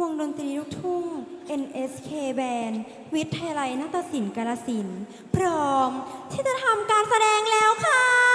วงดนตรีลูกทุ่ง NSK Band วิทยาลัยนาฏศิลป์กาลสินพร้อมที่จะทำการแสดงแล้วค่ะ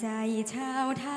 ใจชาวไท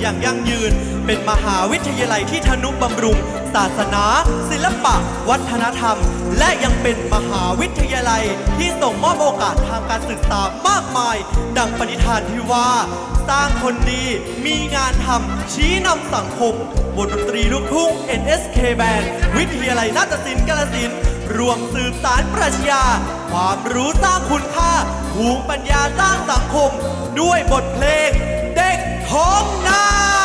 อย่างยั่งยืน เป็นมหาวิทยาลัยที่ทนุบำรุง ศาสนา ศิลปะ วัฒนธรรม และยังเป็นมหาวิทยาลัยที่ส่งมอบโอกาสทางการศึกษามากมาย ดังปณิธานที่ว่า สร้างคนดีมีงานทำชี้นำสังคมบนดนตรีลูกทุ่ง NSK Band วิทยาลัยนาฏศิลป์กาลสินรวมสืบสารปรัชญา ความรู้สร้างคุณค่าภูมิปัญญาสร้างสังคม ด้วยบทเพลง เด็กท้องนา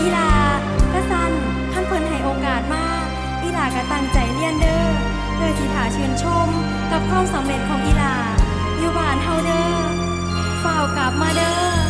อีหลีบ่อีลากะสันขั้นเพิ่นให้โอกาสมากอีลาก็ตั้งใจเรียนเด้อเพื่อสิถาเชิญชม กับความสำเร็จของอีลาอยู่บ้านเฮาเด้อฝ้ากลับมาเด้อ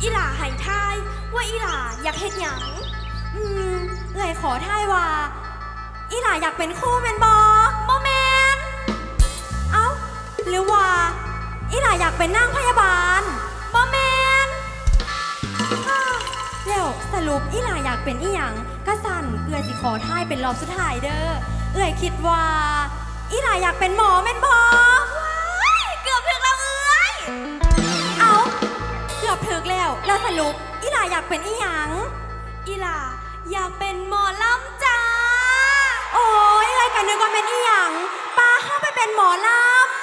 อีหล่าหายทาย ว่าอีหล่าอยากเฮ็ดหยังอืมเอ่ยขอทายว่า อีหล่าอยากเป็นครูเป็นบอบ่แมนเอ้า หรือว่า อีหล่าอยากเป็นนางพยาบาลบ่แมนอ้าแล้วสรุปอีหล่าอยากเป็นอีหยังกะสันเอ่ยสิขอทายเป็นรอบสุดท้ายเด้อเอ่ยคิดว่า อีหล่าอยากเป็นหมอเป็นบอ อบถึกแล้ว แล้วสรุปอีหลาอยากเป็นอีหยัง อีหลาอยากเป็นหมอลำจ้า โอ้ยเอ้ยกันนึกว่าเป็นอีหยังปาเข้าไปเป็นหมอลำ